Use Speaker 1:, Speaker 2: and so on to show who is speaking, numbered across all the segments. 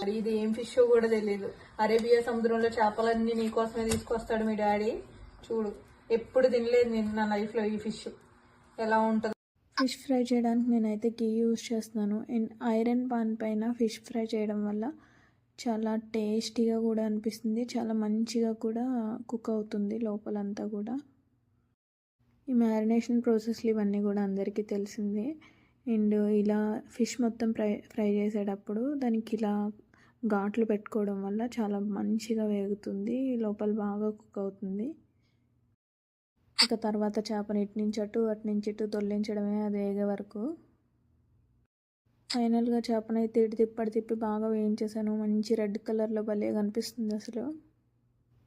Speaker 1: మరి ఇది ఏం ఫిష్ కూడా తెలియదు అరేబియా సముద్రంలో చేపలన్నీ నీకోసమే తీసుకొస్తాడు మీ డాడీ. చూడు ఎప్పుడు తినలేదు నేను నా లైఫ్లో ఈ ఫిష్ ఎలా ఉంటుంది.
Speaker 2: ఫిష్ ఫ్రై చేయడానికి నేనైతే గీ యూస్ చేస్తున్నాను. అండ్ ఐరన్ పాన్ పైన ఫిష్ ఫ్రై చేయడం వల్ల చాలా టేస్టీగా కూడా అనిపిస్తుంది. చాలా మంచిగా కూడా కుక్ అవుతుంది లోపలంతా కూడా. ఈ మ్యారినేషన్ ప్రాసెస్లు ఇవన్నీ కూడా అందరికీ తెలిసిందే. అండ్ ఇలా ఫిష్ మొత్తం ఫ్రై ఫ్రై చేసేటప్పుడు దానికి ఇలా ఘాట్లు పెట్టుకోవడం వల్ల చాలా మంచిగా వేగుతుంది లోపల బాగా కుక్ అవుతుంది. ఇక తర్వాత చేపని ఇటు నుంచి అటు అటు నుంచి ఇటు తొలగించడమే అది వేగే వరకు. ఫైనల్గా చేపనైతే ఇటు తిప్పటి తిప్పి బాగా వేయించేసాను. మంచి రెడ్ కలర్లో భలే కనిపిస్తుంది అసలు.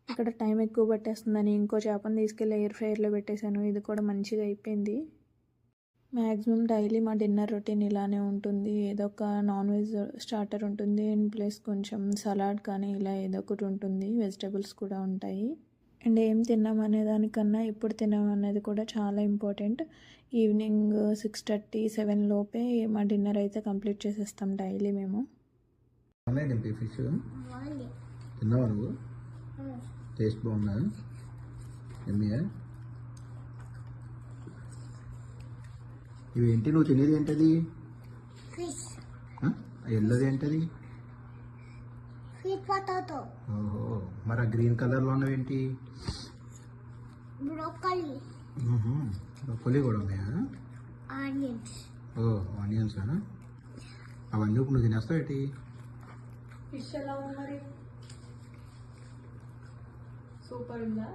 Speaker 2: ఇక్కడ టైం ఎక్కువ పట్టేస్తుందని ఇంకో చేపను తీసుకెళ్ళి ఎయిర్ ఫ్రైయర్లో పెట్టేశాను. ఇది కూడా మంచిగా అయిపోయింది. మ్యాక్సిమం డైలీ మా డిన్నర్ రొటీన్ ఇలానే ఉంటుంది. ఏదో ఒక నాన్ వెజ్ స్టార్టర్ ఉంటుంది. అండ్ ప్లస్ కొంచెం సలాడ్ కానీ ఇలా ఏదో ఒకటి ఉంటుంది. వెజిటబుల్స్ కూడా ఉంటాయి. అండ్ ఏం తిన్నాం అనే దానికన్నా ఎప్పుడు తిన్నాం అనేది కూడా చాలా important. Evening six thirty seven లోపే మా డిన్నర్ అయితే కంప్లీట్ చేసేస్తాం డైలీ మేము.
Speaker 3: బాగున్నాయి ఫిష్? తిన్నావా నువ్వు? టేస్ట్ బాగుందా? ఇవేంటి నువ్వు తినేది ఏంటది? ఎల్లోది ఏంటది? ఓహో మరి ఆ గ్రీన్ కలర్లో ఉన్నవేంటి? బ్రొక్కలి కూడా ఉన్నాయా?
Speaker 4: Onions.
Speaker 3: ఓ ఆనియన్స్ అవన్నీ ఇప్పుడు నువ్వు తినేస్తావు ఏంటి?
Speaker 1: ఫిష్ ఎలా ఉంది మరి? సూపర్ ఉందా?